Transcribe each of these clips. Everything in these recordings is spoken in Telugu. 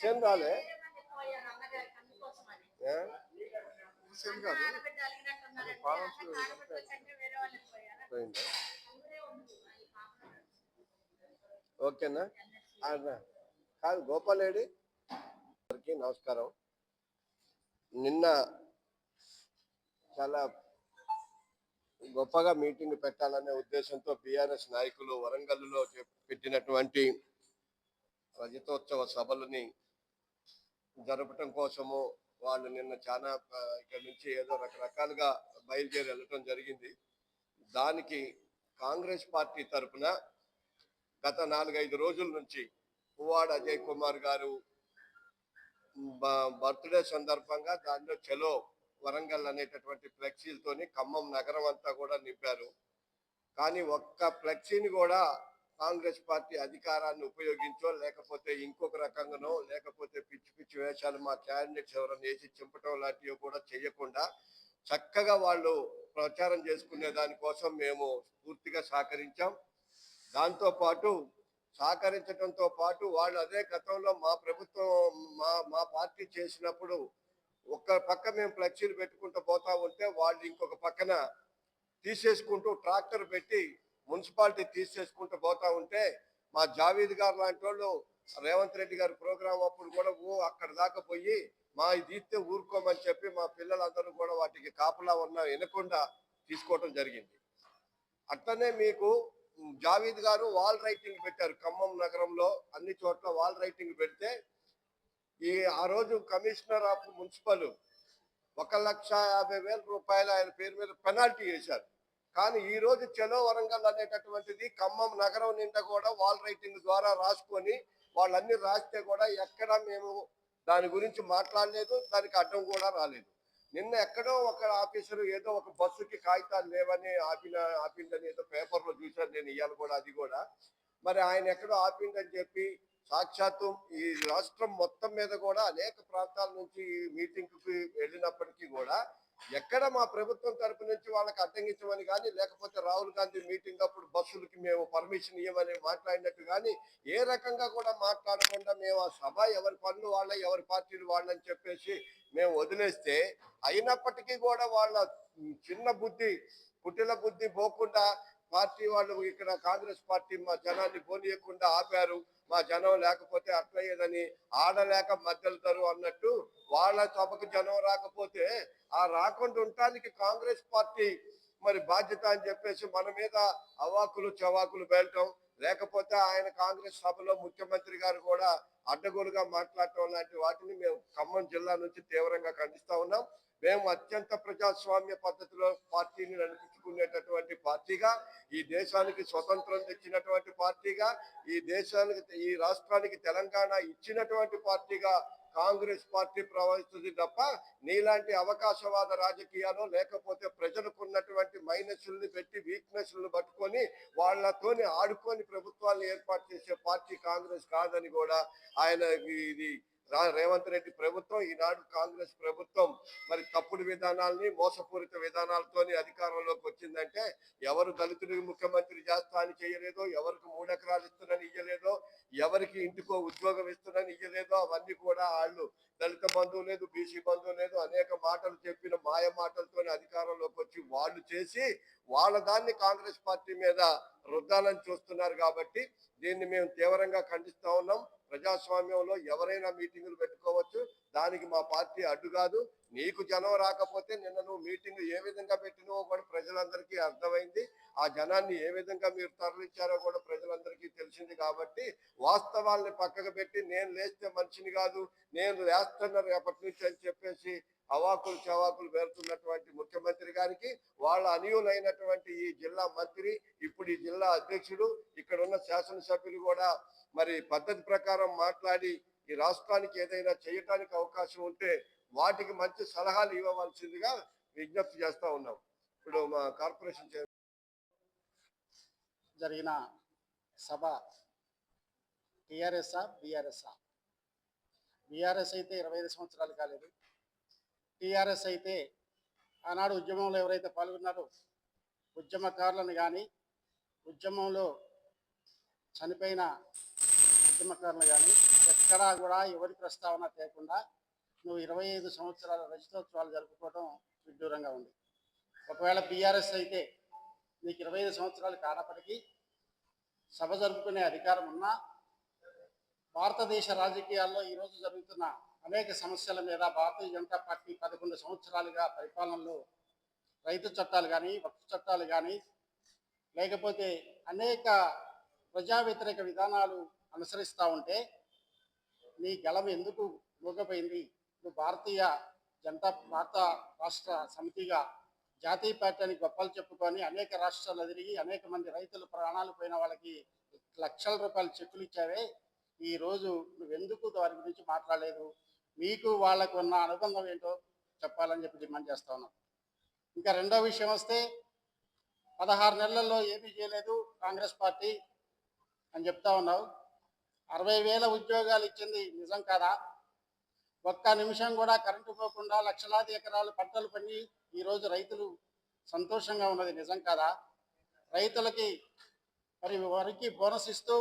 హుసేన్ రాలే ఏ? హుసేన్ కాదు ఓకేనా. కాదు గోపాల్ ఏడి అందరికీ నమస్కారం. నిన్న చాలా గొప్పగా మీటింగ్ పెట్టాలనే ఉద్దేశంతో బీఆర్ఎస్ నాయకులు వరంగల్లో పెట్టినటువంటి రజతోత్సవ సభలని జరపటం కోసము వాళ్ళు నిన్న చాలా ఇక్కడ నుంచి ఏదో రకరకాలుగా బయలుదేరి వెళ్ళటం జరిగింది. దానికి కాంగ్రెస్ పార్టీ తరఫున గత నాలుగైదు రోజుల నుంచి పువ్వాడ అజయ్ కుమార్ గారు బ- బర్త్డే సందర్భంగా దానిలో చెలో వరంగల్ అనేటటువంటి ఫ్లెక్సీలతోని ఖమ్మం నగరం అంతా కూడా నింపారు. కానీ ఒక్క ఫ్లెక్సీని కూడా కాంగ్రెస్ పార్టీ అధికారాన్ని ఉపయోగించో లేకపోతే ఇంకొక రకంగానో లేకపోతే పిచ్చి పిచ్చి వేషాలు మా క్యాండిడేట్స్ ఎవరైనా వేసి చింపటం లాంటివి కూడా చేయకుండా చక్కగా వాళ్ళు ప్రచారం చేసుకునే దానికోసం మేము పూర్తిగా సహకరించాం. దాంతోపాటు సహకరించడంతో పాటు వాళ్ళు అదే గతంలో మా ప్రభుత్వం మా మా పార్టీ చేసినప్పుడు ఒక్క పక్క మేము ఫ్లెక్సీలు పెట్టుకుంటూ పోతా ఉంటే వాళ్ళు ఇంకొక పక్కన తీసేసుకుంటూ ట్రాక్టర్ పెట్టి మున్సిపాలిటీ తీసేసుకుంటూ పోతా ఉంటే మా జావీద్ గారు లాంటి వాళ్ళు రేవంత్ రెడ్డి గారి ప్రోగ్రాం అప్పుడు కూడా ఓ అక్కడ దాకా పోయి మా ఇది ఇస్తే ఊరుకోమని చెప్పి మా పిల్లలందరూ కూడా వాటికి కాపలా ఉన్న వినకుండా తీసుకోవటం జరిగింది. అట్లనే మీకు ఉమ్, జావీద్ గారు వాల్ రైటింగ్ పెట్టారు ఖమ్మం నగరంలో అన్ని చోట్ల వాల్ రైటింగ్ పెడితే ఈ ఆ రోజు కమిషనర్ ఆఫ్ మున్సిపల్ ఒక లక్ష యాభై వేల రూపాయలు ఆయన పేరు మీద పెనాల్టీ వేశారు. కానీ ఈ రోజు చలో వరంగల్ అనేటటువంటిది ఖమ్మం నగరం నిండా కూడా వాల్ రైటింగ్ ద్వారా రాసుకొని వాళ్ళన్ని రాస్తే కూడా ఎక్కడ మేము దాని గురించి మాట్లాడలేదు దానికి అడ్డం కూడా రాలేదు. నిన్న ఎక్కడో ఒక ఆఫీసర్ ఏదో ఒక బస్సుకి కాగితాలు లేవని ఆపిన ఆపిందని ఏదో పేపర్లో చూశాను నేను ఇవాళ కూడా అది కూడా. మరి ఆయన ఎక్కడో ఆపిందని చెప్పి సాక్షాత్తు ఈ రాష్ట్రం మొత్తం మీద కూడా అనేక ప్రాంతాల నుంచి ఈ మీటింగ్కి వెళ్ళినప్పటికీ కూడా ఎక్కడ మా ప్రభుత్వం తరపు నుంచి వాళ్ళకి అడ్డంగించమని కానీ లేకపోతే రాహుల్ గాంధీ మీటింగ్ అప్పుడు బస్సులకి మేము పర్మిషన్ ఇవ్వమని మాట్లాడినట్టు కానీ ఏ రకంగా కూడా మాట్లాడకుండా మేము ఆ సభ ఎవరి పనులు వాళ్ళ ఎవరి పార్టీలు వాళ్ళని చెప్పేసి మేము వదిలేస్తే అయినప్పటికీ కూడా వాళ్ళ చిన్న బుద్ధి పుట్టిన బుద్ధి పోకుండా పార్టీ వాళ్ళు ఇక్కడ కాంగ్రెస్ పార్టీ మా జనాన్ని పోనీయకుండా ఆపారు. మా జనం లేకపోతే అట్లయ్యేదని ఆడలేక మద్దెలుతారు అన్నట్టు వాళ్ళ సభకు జనం రాకపోతే ఆ రాకుండా ఉండటానికి కాంగ్రెస్ పార్టీ మరి బాధ్యత అని చెప్పేసి మన మీద అవాకులు చవాకులు వెళ్ళటం లేకపోతే ఆయన కాంగ్రెస్ సభలో ముఖ్యమంత్రి గారు కూడా అడ్డగోలుగా మాట్లాడటం లాంటి వాటిని మేము ఖమ్మం జిల్లా నుంచి తీవ్రంగా ఖండిస్తా ఉన్నాం. మేము అత్యంత ప్రజాస్వామ్య పద్ధతిలో పార్టీని నడిపించుకునేటటువంటి పార్టీగా ఈ దేశానికి స్వతంత్రం తెచ్చినటువంటి పార్టీగా ఈ దేశానికి ఈ రాష్ట్రానికి తెలంగాణ ఇచ్చినటువంటి పార్టీగా కాంగ్రెస్ పార్టీ ప్రవహిస్తుంది తప్ప నీలాంటి అవకాశవాద రాజకీయాలు లేకపోతే ప్రజలకు ఉన్నటువంటి మైనస్లని పెట్టి వీక్నెస్లను పట్టుకొని వాళ్ళతోని ఆడుకొని ప్రభుత్వాన్ని ఏర్పాటు చేసే పార్టీ కాంగ్రెస్ కాదని కూడా ఆయన ఇది రేవంత్ రెడ్డి ప్రభుత్వం ఈనాడు కాంగ్రెస్ ప్రభుత్వం మరి తప్పుడు విధానాల్ని మోసపూరిత విధానాలతోని అధికారంలోకి వచ్చిందంటే ఎవరు దళితుడికి ముఖ్యమంత్రి చేస్తా అని చేయలేదో ఎవరికి మూడెకరాలు ఇస్తున్నని ఇయ్యలేదో ఎవరికి ఇంటికో ఉద్యోగం ఇస్తున్నాని ఇయ్యలేదో అవన్నీ కూడా వాళ్ళు దళిత బంధువు లేదు బీసీ బంధువు లేదు అనేక మాటలు చెప్పిన మాయ మాటలతోనే అధికారంలోకి వచ్చి వాళ్ళు చేసి వాళ్ళ దాన్ని కాంగ్రెస్ పార్టీ మీద రుద్దాలని చూస్తున్నారు కాబట్టి దీన్ని మేము తీవ్రంగా ఖండిస్తా ఉన్నాం. ప్రజాస్వామ్యంలో ఎవరైనా మీటింగులు పెట్టుకోవచ్చు. దానికి మా పార్టీ అడ్డు కాదు. నీకు జనం రాకపోతే నిన్న నువ్వు మీటింగ్ ఏ విధంగా పెట్టినవో కూడా ప్రజలందరికీ అర్థమైంది. ఆ జనాన్ని ఏ విధంగా మీరు తరలించారో కూడా ప్రజలందరికీ తెలిసింది కాబట్టి వాస్తవాల్ని పక్కకు పెట్టి నేను లేస్తే మనిషిని కాదు నేను లేస్తున్నారు రేపటి నుంచి అని చెప్పేసి అవాకులు చవాకులు పెడుతున్నటువంటి ముఖ్యమంత్రి గారికి వాళ్ళ అనుయులైనటువంటి ఈ జిల్లా మంత్రి ఇప్పుడు ఈ జిల్లా అధ్యక్షుడు ఇక్కడ ఉన్న శాసనసభ్యులు కూడా మరి పద్ధతి ప్రకారం మాట్లాడి ఈ రాష్ట్రానికి ఏదైనా చేయటానికి అవకాశం ఉంటే వాటికి మంచి సలహాలు ఇవ్వవలసిందిగా విజ్ఞప్తి చేస్తా ఉన్నాం. ఇప్పుడు మా కార్పొరేషన్ చైర్మన్ జరిగిన సభ టిఆర్ఎస్ఆ బీఆర్ఎస్ఆ బీఆర్ఎస్ అయితే ఇరవై ఐదు సంవత్సరాలు కాలేదు. టీఆర్ఎస్ అయితే ఆనాడు ఉద్యమంలో ఎవరైతే పాల్గొన్నారో ఉద్యమకారులను కానీ ఉద్యమంలో చనిపోయిన ఉద్యమకారులు కానీ ఎక్కడా కూడా ఎవరి ప్రస్తావన లేకుండా నువ్వు ఇరవై ఐదు సంవత్సరాల రజతోత్సవాలు జరుపుకోవడం విడ్డూరంగా ఉంది. ఒకవేళ బీఆర్ఎస్ అయితే నీకు ఇరవై ఐదు సంవత్సరాలు కానప్పటికీ సభ జరుపుకునే అధికారం ఉన్నా భారతదేశ రాజకీయాల్లో ఈరోజు జరుగుతున్న అనేక సమస్యల మీద భారతీయ జనతా పార్టీ పదకొండు సంవత్సరాలుగా పరిపాలనలో రైతు చట్టాలు కానీ వక్ఫ్ చట్టాలు కానీ లేకపోతే అనేక ప్రజా వ్యతిరేక విధానాలు అనుసరిస్తూ ఉంటే నీ గలం ఎందుకు మూగపోయింది? నువ్వు భారతీయ జనతా భారత రాష్ట్ర సమితిగా జాతీయ పార్టీ అని గొప్పలు చెప్పుకొని అనేక రాష్ట్రాలు తిరిగి అనేక మంది రైతులు ప్రాణాలు పోయిన వాళ్ళకి లక్షల రూపాయలు చెక్కులు ఇచ్చావే. ఈ రోజు నువ్వెందుకు వారి గురించి మాట్లాడలేదు? మీకు వాళ్ళకు ఉన్న అనుబంధం ఏంటో చెప్పాలని చెప్పి డిమాండ్ చేస్తా ఉన్నాం. ఇంకా రెండో విషయం వస్తే పదహారు నెలల్లో ఏమీ చేయలేదు కాంగ్రెస్ పార్టీ అని చెప్తా ఉన్నావు. అరవై వేల ఉద్యోగాలు ఇచ్చింది నిజం కాదా? ఒక్క నిమిషం కూడా కరెంటు పోకుండా లక్షలాది ఎకరాలు పంటలు పండి ఈరోజు రైతులు సంతోషంగా ఉన్నది నిజం కాదా? రైతులకి మరి వరికి బోనస్ ఇస్తూ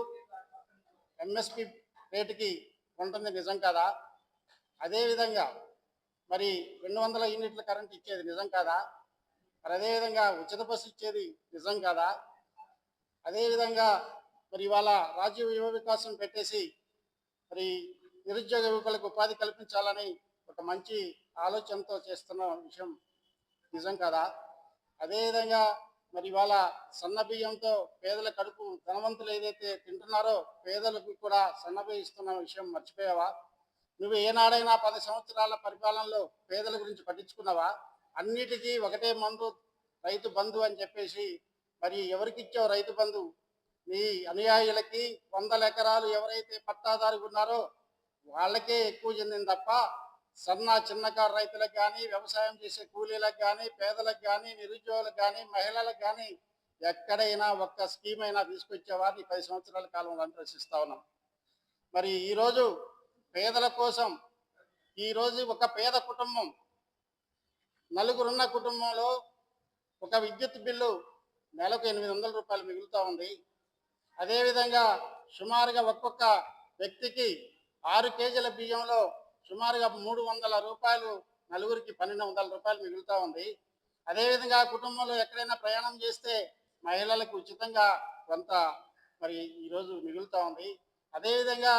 ఎంఎస్పి రేటుకి ఉంటుంది నిజం కాదా? అదేవిధంగా మరి రెండు వందల యూనిట్ల కరెంట్ ఇచ్చేది నిజం కాదా? మరి అదేవిధంగా ఉచిత బస్సు ఇచ్చేది నిజం కాదా? అదేవిధంగా మరి ఇవాళ రాజీవ్ యువ వికాసం పెట్టేసి మరి నిరుద్యోగ యువకులకు ఉపాధి కల్పించాలని ఒక మంచి ఆలోచనతో చేస్తున్న విషయం నిజం కదా? అదేవిధంగా మరి ఇవాళ సన్న బియ్యంతో పేదల కడుపు ధనవంతులు ఏదైతే తింటున్నారో పేదలకు కూడా సన్న బియ్యం ఇస్తున్న విషయం మర్చిపోయావా? నువ్వు ఏనాడైనా పది సంవత్సరాల పరిపాలనలో పేదల గురించి పట్టించుకున్నావా? అన్నిటికీ ఒకటే మందు రైతు బంధు అని చెప్పేసి మరి ఎవరికి ఇచ్చావు రైతు బంధు? నీ అనుయాయులకి వందల ఎకరాలు ఎవరైతే పట్టాదారు ఉన్నారో వాళ్ళకే ఎక్కువ చెందింది తప్ప సన్న చిన్నకారు రైతులకు కానీ వ్యవసాయం చేసే కూలీలకు కానీ పేదలకు కానీ నిరుద్యోగులకు కానీ మహిళలకు కానీ ఎక్కడైనా ఒక్క స్కీమ్ అయినా తీసుకొచ్చేవారిని పది సంవత్సరాల కాలంలో ప్రశ్నిస్తా ఉన్నాం. మరి ఈరోజు పేదల కోసం ఈరోజు ఒక పేద కుటుంబం నలుగురున్న కుటుంబంలో ఒక విద్యుత్ బిల్లు నెలకు ఎనిమిది వందల రూపాయలు మిగులుతూ ఉంది. అదేవిధంగా సుమారుగా ఒక్కొక్క వ్యక్తికి ఆరు కేజీల బియ్యంలో సుమారుగా మూడు వందల రూపాయలు నలుగురికి పన్నెండు వందల రూపాయలు మిగులుతూ ఉంది. అదేవిధంగా కుటుంబంలో ఎక్కడైనా ప్రయాణం చేస్తే మహిళలకు ఉచితంగా కొంత మరి ఈరోజు మిగులుతూ ఉంది. అదేవిధంగా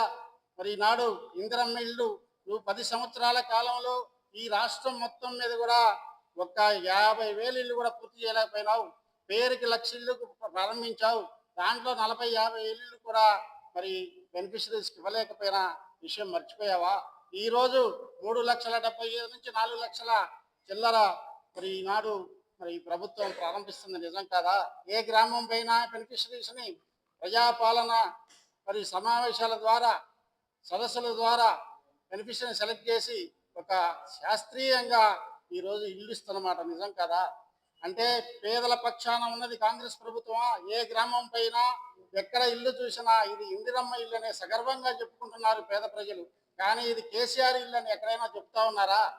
మరి ఈనాడు ఇందిరమ్మ ఇల్లు నువ్వు పది సంవత్సరాల కాలంలో ఈ రాష్ట్రం మొత్తం మీద కూడా ఒక యాభై వేలు ఇల్లు కూడా పూర్తి చేయలేకపోయినావు. పేరుకి లక్ష ఇల్లు ప్రారంభించావు. దాంట్లో నలభై యాభై ఇల్లు కూడా మరి బెనిఫిషరీస్కి ఇవ్వలేకపోయినా విషయం మర్చిపోయావా? ఈరోజు మూడు లక్షల డెబ్బై ఐదు నుంచి నాలుగు లక్షల చిల్లర మరి ఈనాడు మరి ఈ ప్రభుత్వం ప్రారంభిస్తుంది నిజం కాదా? ఏ గ్రామం పైన బెనిఫిషరీస్ని ప్రజాపాలన మరి సమావేశాల ద్వారా సదస్సుల ద్వారా బెనిఫిషరీని సెలెక్ట్ చేసి ఒక శాస్త్రీయంగా ఈరోజు ఇల్లు ఇస్తున్నమాట నిజం కదా? అంటే పేదల పక్షాన ఉన్నది కాంగ్రెస్ ప్రభుత్వమా? ఏ గ్రామం పైన ఎక్కడ ఇల్లు చూసినా ఇది ఇందిరమ్మ ఇల్లు అనే సగర్వంగా చెప్పుకుంటున్నారు పేద ప్రజలు. కానీ ఇది కేసీఆర్ ఇల్లు అని ఎక్కడైనా చెప్తా ఉన్నారా?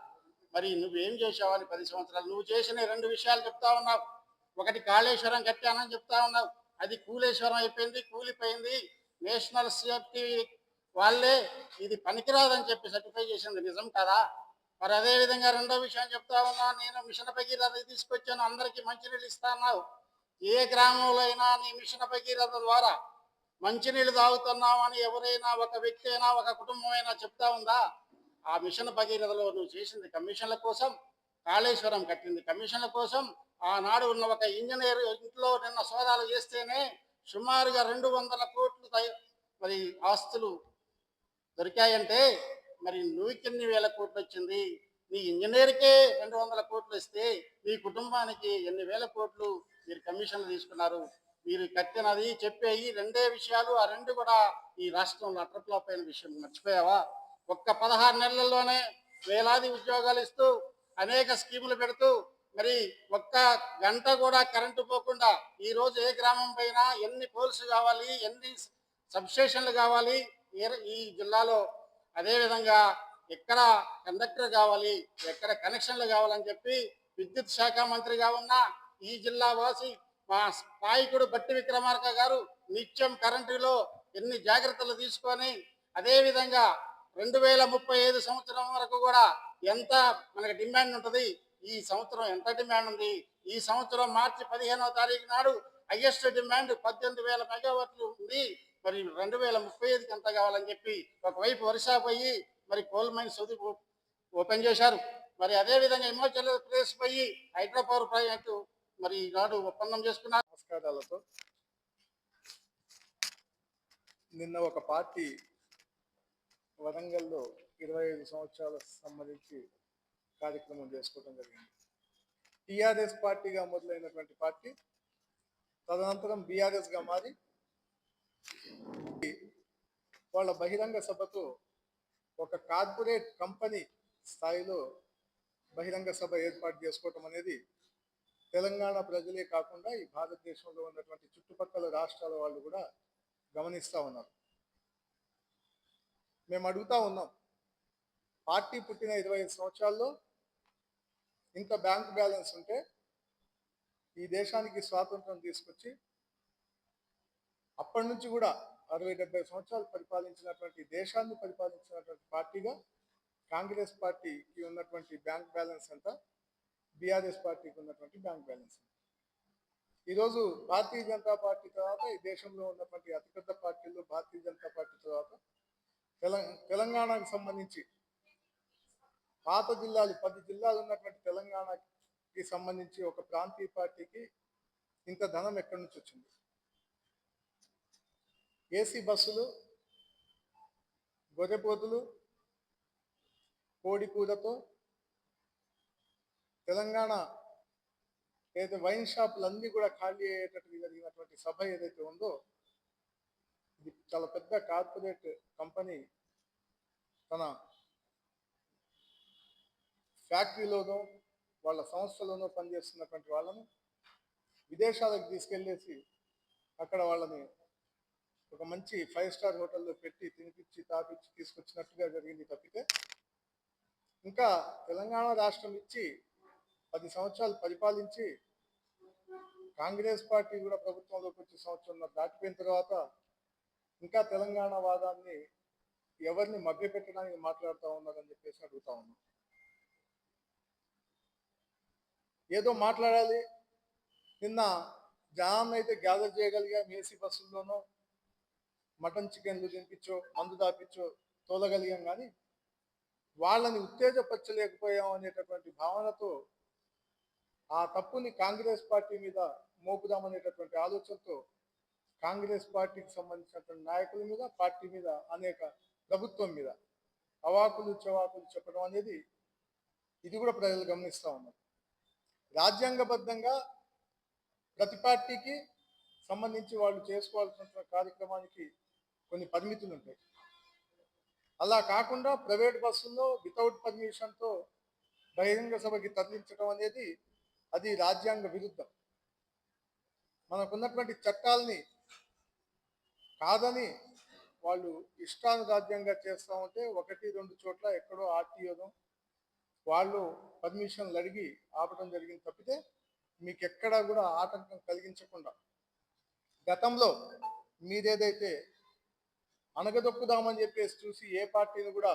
మరి నువ్వేం చేసావని పది సంవత్సరాలు? నువ్వు చేసిన రెండు విషయాలు చెప్తా ఉన్నావు. ఒకటి కాళేశ్వరం కట్టానని చెప్తా ఉన్నావు. అది కూలేశ్వరం అయిపోయింది కూలిపోయింది. నేషనల్ సేఫ్టీ వాళ్ళే ఇది పనికిరాదని చెప్పి సర్టిఫై చేసింది. నిజం కదా? మరి అదే విధంగా రెండో విషయం చెప్తా ఉన్నా నేను మిషన్ భగీరథ తీసుకొచ్చాను. అందరికీ మంచినీళ్ళు ఇస్తా అన్నావు. ఏ గ్రామంలో అయినా నీ మిషన్ భగీరథ ద్వారా మంచినీళ్ళు తాగుతున్నావు అని ఎవరైనా ఒక వ్యక్తి అయినా ఒక కుటుంబం అయినా చెప్తా ఉందా? ఆ మిషన్ భగీరథలో నువ్వు చేసింది కమిషన్ల కోసం కాళేశ్వరం కట్టింది కమిషన్ల కోసం. ఆనాడు ఉన్న ఒక ఇంజనీర్ ఇంట్లో నిన్న సోదాలు చేస్తేనే సుమారుగా రెండు వందల కోట్లు మరి ఆస్తులు దొరికాయంటే మరి నువ్వుకి ఎన్ని వేల కోట్లు వచ్చింది. నీ ఇంజనీర్కే రెండు వందల కోట్లు ఇస్తే మీ కుటుంబానికి ఎన్ని వేల కోట్లు మీరు కమిషన్లు తీసుకున్నారు? మీరు కట్టినది చెప్పేవి రెండే విషయాలు ఆ రెండు కూడా ఈ రాష్ట్రంలో అట్రప్లాప్ అయిన విషయం. మర్చిపోయావా? ఒక్క పదహారు నెలల్లోనే వేలాది ఉద్యోగాలు ఇస్తూ అనేక స్కీములు పెడుతూ మరి ఒక్క గంట కూడా కరెంటు పోకుండా ఈరోజు ఏ గ్రామం పైన ఎన్ని పోల్స్ కావాలి ఎన్ని సబ్స్టేషన్లు కావాలి ఈ జిల్లాలో అదేవిధంగా ఎక్కడ కండక్టర్ కావాలి ఎక్కడ కనెక్షన్లు కావాలని చెప్పి విద్యుత్ శాఖ మంత్రిగా ఉన్న ఈ జిల్లా వాసి మా నాయకుడు బట్టి విక్రమార్క గారు నిత్యం కరెంటులో ఎన్ని జాగ్రత్తలు తీసుకొని అదేవిధంగా రెండు వేల ముప్పై ఐదు సంవత్సరం వరకు కూడా ఎంత మనకి డిమాండ్ ఉంటుంది ఈ సంవత్సరం ఎంత డిమాండ్ ఉంది ఈ సంవత్సరం మార్చి పదిహేనవ తారీఖు నాడు హయ్యెస్ట్ డిమాండ్ పద్దెనిమిది వేల మెగావాట్లు ఉంది. మరి రెండు వేల ముప్పై ఐదుకి ఎంత కావాలని చెప్పి ఒకవైపు వర్షా పోయి మరి కోల్ మైన్స్ ఓపెన్ చేశారు. మరి అదే విధంగా హిమాచల్ ప్రదేశ్ పోయి హైడ్రో పవర్ ప్రాజెక్టు మరి ఈనాడు ఒప్పందం చేసుకున్నారు. నమస్కారాలతో. నిన్న ఒక పార్టీ వరంగల్లో ఇరవై ఐదు సంవత్సరాలకు సంబంధించి కార్యక్రమం చేసుకోవడం జరిగింది. టీఆర్ఎస్ పార్టీగా మొదలైనటువంటి పార్టీ తదనంతరం బీఆర్ఎస్గా మారి వాళ్ళ బహిరంగ సభతో ఒక కార్పొరేట్ కంపెనీ స్థాయిలో బహిరంగ సభ ఏర్పాటు చేసుకోవటం అనేది తెలంగాణ ప్రజలే కాకుండా ఈ భారతదేశంలో ఉన్నటువంటి చుట్టుపక్కల రాష్ట్రాల వాళ్ళు కూడా గమనిస్తూ ఉన్నారు. మేము అడుగుతా ఉన్నాం పార్టీ పుట్టిన ఇరవై ఐదు సంవత్సరాల్లో ఇంత బ్యాంక్ బ్యాలెన్స్ ఉంటే ఈ దేశానికి స్వాతంత్రం తీసుకొచ్చి అప్పటి నుంచి కూడా అరవై డెబ్బై సంవత్సరాలు పరిపాలించినటువంటి దేశాన్ని పరిపాలించినటువంటి పార్టీగా కాంగ్రెస్ పార్టీకి ఉన్నటువంటి బ్యాంక్ బ్యాలెన్స్ ఎంత బీఆర్ఎస్ పార్టీకి ఉన్నటువంటి బ్యాంక్ బ్యాలెన్స్. ఈరోజు భారతీయ జనతా పార్టీ తర్వాత ఈ దేశంలో ఉన్నటువంటి అతిపెద్ద పార్టీల్లో భారతీయ జనతా పార్టీ తర్వాత తెలంగాణకు సంబంధించి పాత జిల్లాలు పది జిల్లాలు ఉన్నటువంటి తెలంగాణకి సంబంధించి ఒక ప్రాంతీయ పార్టీకి ఇంత ధనం ఎక్కడి నుంచి వచ్చింది? ఏసీ బస్సులు గొర్రెపోతులు కోడికూరతో తెలంగాణ ఏదైతే వైన్ షాపులన్నీ కూడా ఖాళీ అయ్యేటట్టు జరిగినటువంటి సభ ఏదైతే ఉందో ఇది చాలా పెద్ద కార్పొరేట్ కంపెనీ తన ఫ్యాక్టరీలోనో వాళ్ళ సంస్థలోనో పనిచేస్తున్నటువంటి వాళ్ళను విదేశాలకు తీసుకెళ్ళేసి అక్కడ వాళ్ళని ఒక మంచి ఫైవ్ స్టార్ హోటల్లో పెట్టి తినిపించి తాపించి తీసుకొచ్చినట్టుగా జరిగింది తప్పితే ఇంకా తెలంగాణ రాష్ట్రం ఇచ్చి పది సంవత్సరాలు పరిపాలించి కాంగ్రెస్ పార్టీ కూడా ప్రభుత్వంలోకి వచ్చి సంవత్సరం దాటిపోయిన తర్వాత ఇంకా తెలంగాణ వాదాన్ని ఎవరిని మభ్యపెట్టడానికి మాట్లాడుతూ ఉన్నారని చెప్పేసి అడుగుతా ఉన్నాం. ఏదో మాట్లాడాలి. నిన్న జనాన్ని అయితే గ్యాదర్ చేయగలిగా ఏసీ బస్సుల్లోనో మటన్ చికెన్లు తినిపించో మందు దాపించో తోలగలిగాం కానీ వాళ్ళని ఉత్తేజపరచలేకపోయాం అనేటటువంటి భావనతో ఆ తప్పుని కాంగ్రెస్ పార్టీ మీద మోపుదామనేటటువంటి ఆలోచనతో కాంగ్రెస్ పార్టీకి సంబంధించినటువంటి నాయకుల మీద పార్టీ మీద అనేక ప్రభుత్వం మీద అవాకులు చవాకులు చెప్పడం అనేది ఇది కూడా ప్రజలు గమనిస్తూ ఉన్నారు. రాజ్యాంగబద్ధంగా ప్రతి పార్టీకి సంబంధించి వాళ్ళు చేసుకోవాల్సిన కార్యక్రమానికి కొన్ని పరిమితులు ఉంటాయి. అలా కాకుండా ప్రైవేట్ బస్సుల్లో వితౌట్ పర్మిషన్తో బహిరంగ సభకి తరలించడం అనేది అది రాజ్యాంగ విరుద్ధం. మనకున్నటువంటి చట్టాలని కాదని వాళ్ళు ఇష్టానురాజ్యంగా చేస్తూ ఉంటే ఒకటి రెండు చోట్ల ఎక్కడో ఆర్టీఓను వాళ్ళు పర్మిషన్లు అడిగి ఆపడం జరిగింది తప్పితే మీకు ఎక్కడా కూడా ఆటంకం కలిగించకుండా గతంలో మీరేదైతే అణగదొక్కుదామని చెప్పేసి చూసి ఏ పార్టీని కూడా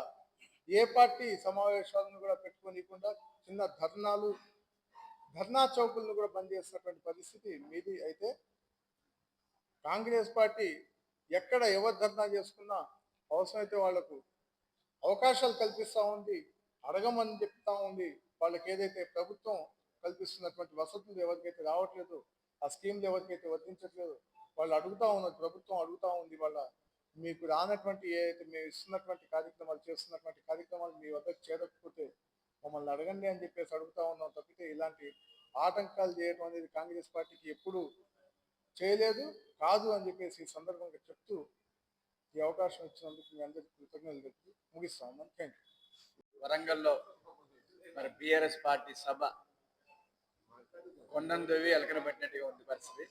ఏ పార్టీ సమావేశాలను కూడా పెట్టుకోనికుండా చిన్న ధర్నాలు ధర్నా చౌకులను కూడా బంద్ చేసినటువంటి పరిస్థితి మీది అయితే. కాంగ్రెస్ పార్టీ ఎక్కడ ఎవరు ధర్నా చేసుకున్నా అవసరమైతే వాళ్ళకు అవకాశాలు కల్పిస్తూ ఉంది అడగమని చెప్తా ఉంది. వాళ్ళకి ఏదైతే ప్రభుత్వం కల్పిస్తున్నటువంటి వసతులు ఎవరికైతే రావట్లేదు ఆ స్కీమ్లు ఎవరికైతే వర్తించట్లేదు వాళ్ళు అడుగుతా ఉన్నారు ప్రభుత్వం అడుగుతా ఉంది వాళ్ళ మీకు రానటువంటి ఏదైతే మేము ఇస్తున్నటువంటి కార్యక్రమాలు చేస్తున్నటువంటి కార్యక్రమాలు మీ వద్దకు చేరకపోతే మమ్మల్ని అడగండి అని చెప్పేసి అడుగుతా ఉన్నాం తప్పితే ఇలాంటి ఆటంకాలు చేయడం అనేది కాంగ్రెస్ పార్టీకి ఎప్పుడు చేయలేదు కాదు అని చెప్పేసి ఈ సందర్భంగా చెప్తూ ఈ అవకాశం ఇచ్చినందుకు మీ అందరికీ కృతజ్ఞతలు తెలుపుతూ ముగిస్తా థ్యాంక్ యూ వరంగల్లో మరి బిఆర్ఎస్ పార్టీ సభ కొండను దొవి ఎలకన పెట్టినట్టుగా ఉంది పరిస్థితి.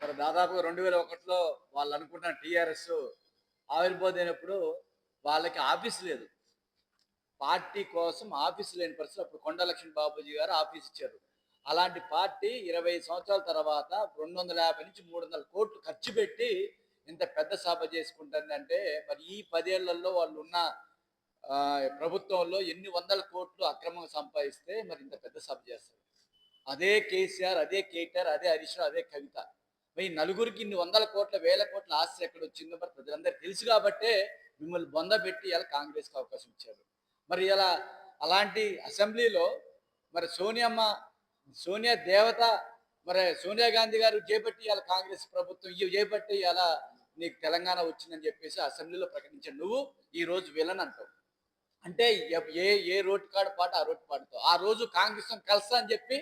మరి దాదాపు రెండు వేల ఒకటిలో వాళ్ళు అనుకున్న టీఆర్ఎస్ ఆవిర్భోదైనప్పుడు వాళ్ళకి ఆఫీస్ లేదు. పార్టీ కోసం ఆఫీస్ లేని పరిస్థితి అప్పుడు కొండలక్ష్మి బాబుజీ గారు ఆఫీస్ ఇచ్చారు. అలాంటి పార్టీ ఇరవై సంవత్సరాల తర్వాత రెండు వందల యాభై నుంచి మూడు వందల కోట్లు ఖర్చు పెట్టి ఇంత పెద్ద సభ చేసుకుంటుందంటే మరి ఈ పదేళ్ళలో వాళ్ళు ఉన్న ప్రభుత్వంలో ఎన్ని వందల కోట్లు అక్రమంగా సంపాదిస్తే మరి ఇంత పెద్ద సభ చేస్తారు. అదే కేసీఆర్ అదే కేటీఆర్ అదే హరీష్ అదే కవిత. మరి నలుగురికి ఇన్ని వందల కోట్ల వేల కోట్ల ఆస్తి ఎక్కడ వచ్చిందో మరి ప్రజలందరూ తెలుసు కాబట్టే మిమ్మల్ని బొందబెట్టి ఇలా కాంగ్రెస్కి అవకాశం ఇచ్చారు. మరి ఇలా అలాంటి అసెంబ్లీలో మరి సోనియమ్మ సోనియా దేవత మరి సోనియా గాంధీ గారు చేపట్టి ఇలా కాంగ్రెస్ ప్రభుత్వం ఇవి చేపట్టి ఇలా నీకు తెలంగాణ వచ్చిందని చెప్పేసి అసెంబ్లీలో ప్రకటించాడు నువ్వు ఈ రోజు విలన్ అంటావు. అంటే ఏ ఏ రోడ్డు కాడ పాట ఆ రోడ్డు పాడుతావు ఆ రోజు కాంగ్రెస్ కలుస్తా అని చెప్పి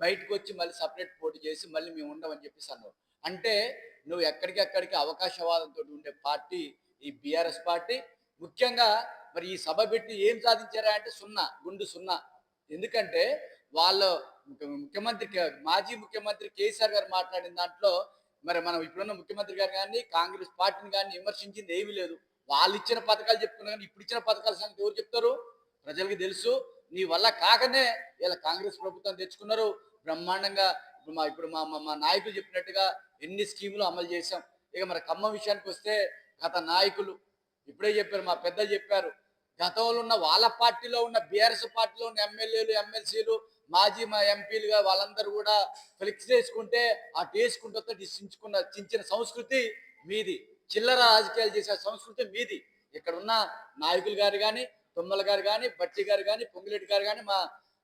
బయటకు వచ్చి మళ్ళీ సపరేట్ పోటీ చేసి మళ్ళీ మేము ఉండమని చెప్పేసి అన్నారు అంటే నువ్వు ఎక్కడికెక్కడికి అవకాశవాదంతో ఉండే పార్టీ ఈ బీఆర్ఎస్ పార్టీ. ముఖ్యంగా మరి ఈ సభ పెట్టి ఏం సాధించారా అంటే సున్నా గుండు సున్నా. ఎందుకంటే వాళ్ళ ముఖ్యమంత్రి కే- మాజీ ముఖ్యమంత్రి కేసీఆర్ గారు మాట్లాడిన దాంట్లో మరి మనం ఇప్పుడున్న ముఖ్యమంత్రి గారు కానీ కాంగ్రెస్ పార్టీని కానీ విమర్శించింది ఏమీ లేదు. వాళ్ళు ఇచ్చిన పథకాలు చెప్పుకున్నా కానీ ఇప్పుడు ఇచ్చిన పథకాల సంగతి ఎవరు చెప్తారు? ప్రజలకి తెలుసు. నీ వల్ల కాకనే ఇలా కాంగ్రెస్ ప్రభుత్వం తెచ్చుకున్నారు. బ్రహ్మాండంగా ఇప్పుడు మా ఇప్పుడు మా మా- మా నాయకులు చెప్పినట్టుగా ఎన్ని స్కీములు అమలు చేశాం? ఇక మరి ఖమ్మం విషయానికి వస్తే గత నాయకులు ఇప్పుడే చెప్పారు మా పెద్ద చెప్పారు. గతంలో ఉన్న వాళ్ళ పార్టీలో ఉన్న బీఆర్ఎస్ పార్టీలో ఉన్న ఎమ్మెల్యేలు ఎమ్మెల్సీలు మాజీ మా ఎంపీలుగా వాళ్ళందరూ కూడా ఫ్లెక్స్ వేసుకుంటే ఆ వేసుకుంటూ చించుకున్న చించిన సంస్కృతి మీది. చిల్లర రాజకీయాలు చేసే సంస్కృతి మీది. ఇక్కడ ఉన్న నాయకులు గారు కానీ తుమ్మల గారు కానీ బట్టి గారు కానీ పొంగిరెడ్డి గారు కానీ మా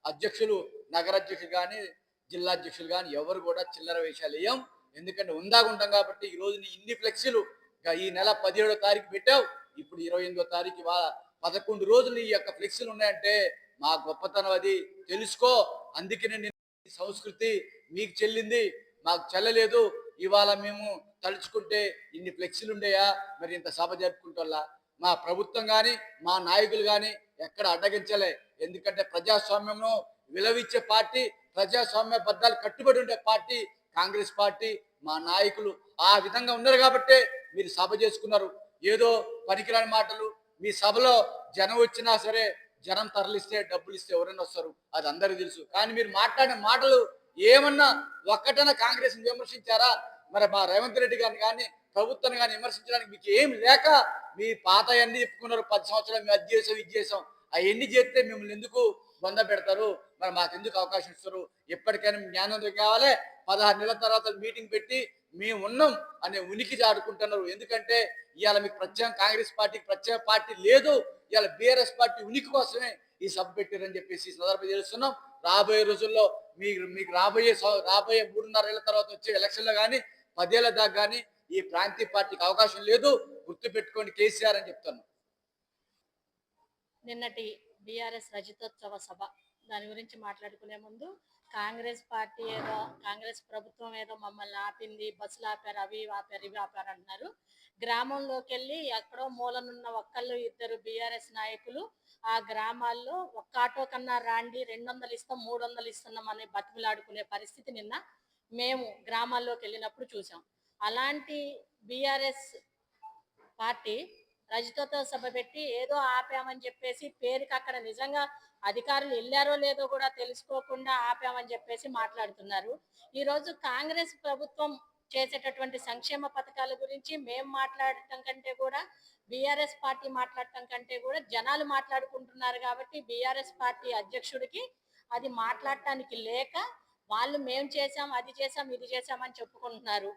అధ్యక్షులు నగర అధ్యక్షులు కానీ జిల్లా అధ్యక్షులు కానీ ఎవరు కూడా చిల్లర వేషాలు వేయం. ఎందుకంటే ఉందాగా ఉంటాం కాబట్టి ఈ రోజు నీ ఇన్ని ఫ్లెక్సీలు ఇంకా ఈ నెల పదిహేడో తారీఖు పెట్టావు. ఇప్పుడు ఇరవై ఎనిమిదో తారీఖు వా- పదకొండు రోజులు ఈ యొక్క ఫ్లెక్సీలు ఉన్నాయంటే మా గొప్పతనం అది. తెలుసుకో. అందుకనే నేను సంస్కృతి మీకు చెల్లింది. మాకు చెల్లలేదు. ఇవాళ మేము తలుచుకుంటే ఇన్ని ఫ్లెక్సీలు ఉండేయా? మరి ఇంత సభ జరుపుకుంటోళ్ళ? మా ప్రభుత్వం కానీ మా నాయకులు కానీ ఎక్కడ అడ్డగించలే. ఎందుకంటే ప్రజాస్వామ్యంను విలవిచ్చే పార్టీ ప్రజాస్వామ్య బద్దాలు కట్టుబడి ఉండే పార్టీ కాంగ్రెస్ పార్టీ మా నాయకులు ఆ విధంగా ఉన్నారు కాబట్టే మీరు సభ చేసుకున్నారు. ఏదో పనికిరాని మాటలు మీ సభలో జనం వచ్చినా సరే జనం తరలిస్తే డబ్బులు ఇస్తే ఎవరైనా వస్తారు. అది అందరికీ తెలుసు. కానీ మీరు మాట్లాడిన మాటలు ఏమన్నా ఒక్కటైనా కాంగ్రెస్ విమర్శించారా? మరి మా రేవంత్ రెడ్డి గారిని కానీ ప్రభుత్వాన్ని కానీ విమర్శించడానికి మీకు ఏం లేక మీ పాత అన్ని చెప్పుకున్నారు. పది సంవత్సరాలు మేము అది చేసాం ఇది చేసాం అవన్నీ చేస్తే మిమ్మల్ని ఎందుకు బొంద పెడతారు. మరి మాకు ఎందుకు అవకాశం ఇస్తారు? ఎప్పటికైనా జ్ఞానం కావాలి పదహారు నెలల తర్వాత మీటింగ్ పెట్టి మేము ఉన్నాం అనే ఉనికి జాడుకుంటున్నారు. ఎందుకంటే ఇవాళ మీకు ప్రత్యేక కాంగ్రెస్ పార్టీకి ప్రత్యేక పార్టీ లేదు. ఇవాళ బీఆర్ఎస్ పార్టీ ఉనికి కోసమే ఈ సభ పెట్టారని చెప్పేసి సందర్భం తెలుస్తున్నాం. రాబోయే రోజుల్లో మీకు మీకు రాబోయే రాబోయే మూడున్నర ఏళ్ళ తర్వాత వచ్చే ఎలక్షన్లో కానీ పదేళ్ళ దాకా కానీ ఈ ప్రాంతీయ పార్టీకి అవకాశం లేదు. గుర్తు పెట్టుకోండి కేసీఆర్ అని చెప్తాను నిన్నటి బీఆర్ఎస్ రజతోత్సవ సభ. దాని గురించి మాట్లాడుకునే ముందు కాంగ్రెస్ పార్టీ ఏదో కాంగ్రెస్ ప్రభుత్వం ఏదో మమ్మల్ని ఆపింది బస్సులు ఆపారు అవి ఆపారు ఇవి ఆపారు అంటున్నారు. గ్రామంలోకి వెళ్ళి ఎక్కడో మూలనున్న ఒక్కళ్ళు ఇద్దరు బీఆర్ఎస్ నాయకులు ఆ గ్రామాల్లో ఒక్క ఆటో కన్నా రాండి రెండు వందలు ఇస్తాం మూడు వందలు ఇస్తున్నాం అనే బతిమలాడుకునే పరిస్థితి నిన్న మేము గ్రామాల్లోకి వెళ్ళినప్పుడు చూసాం. అలాంటి బీఆర్ఎస్ పార్టీ రజతోత్సవ సభ పెట్టి ఏదో ఆపామని చెప్పేసి పేరుకి అక్కడ నిజంగా అధికారులు వెళ్ళారో లేదో కూడా తెలుసుకోకుండా ఆపామని చెప్పేసి మాట్లాడుతున్నారు. ఈ రోజు కాంగ్రెస్ ప్రభుత్వం చేసేటటువంటి సంక్షేమ పథకాల గురించి మేము మాట్లాడటం కంటే కూడా బీఆర్ఎస్ పార్టీ మాట్లాడటం కంటే కూడా జనాలు మాట్లాడుకుంటున్నారు కాబట్టి బీఆర్ఎస్ పార్టీ అధ్యక్షుడికి అది మాట్లాడటానికి లేక వాళ్ళు మేము చేసాం అది చేసాం ఇది చేసామని చెప్పుకుంటున్నారు.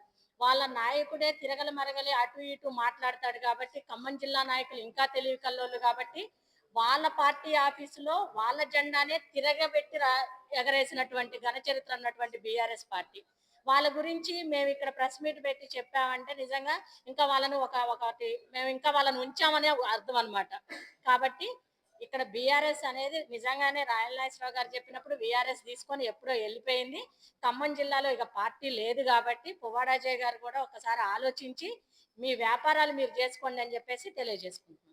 వాళ్ళ నాయకుడే తిరగల మరగలి అటు ఇటు మాట్లాడతాడు కాబట్టి ఖమ్మం జిల్లా నాయకులు ఇంకా తెలివి కల్లోళ్ళు కాబట్టి వాళ్ళ పార్టీ ఆఫీసులో వాళ్ళ జెండానే తిరగబెట్టి ఎగరేసినటువంటి ఘనచరిత్ర ఉన్నటువంటి బీఆర్ఎస్ పార్టీ. వాళ్ళ గురించి మేము ఇక్కడ ప్రెస్ మీట్ పెట్టి చెప్పామంటే నిజంగా ఇంకా వాళ్ళను ఒక ఒకటి మేము ఇంకా వాళ్ళని ఉంచామనే అర్థం అనమాట కాబట్టి ఇక్కడ బీఆర్ఎస్ అనేది నిజంగానే రాయల్ గారు చెప్పినప్పుడు బీఆర్ఎస్ తీసుకొని ఎప్పుడో వెళ్ళిపోయింది. ఖమ్మం జిల్లాలో ఇక పార్టీ లేదు కాబట్టి పువ్వాడాజయ్ గారు కూడా ఒకసారి ఆలోచించి మీ వ్యాపారాలు మీరు చేసుకోండి అని చెప్పేసి తెలియజేసుకుంటున్నాను.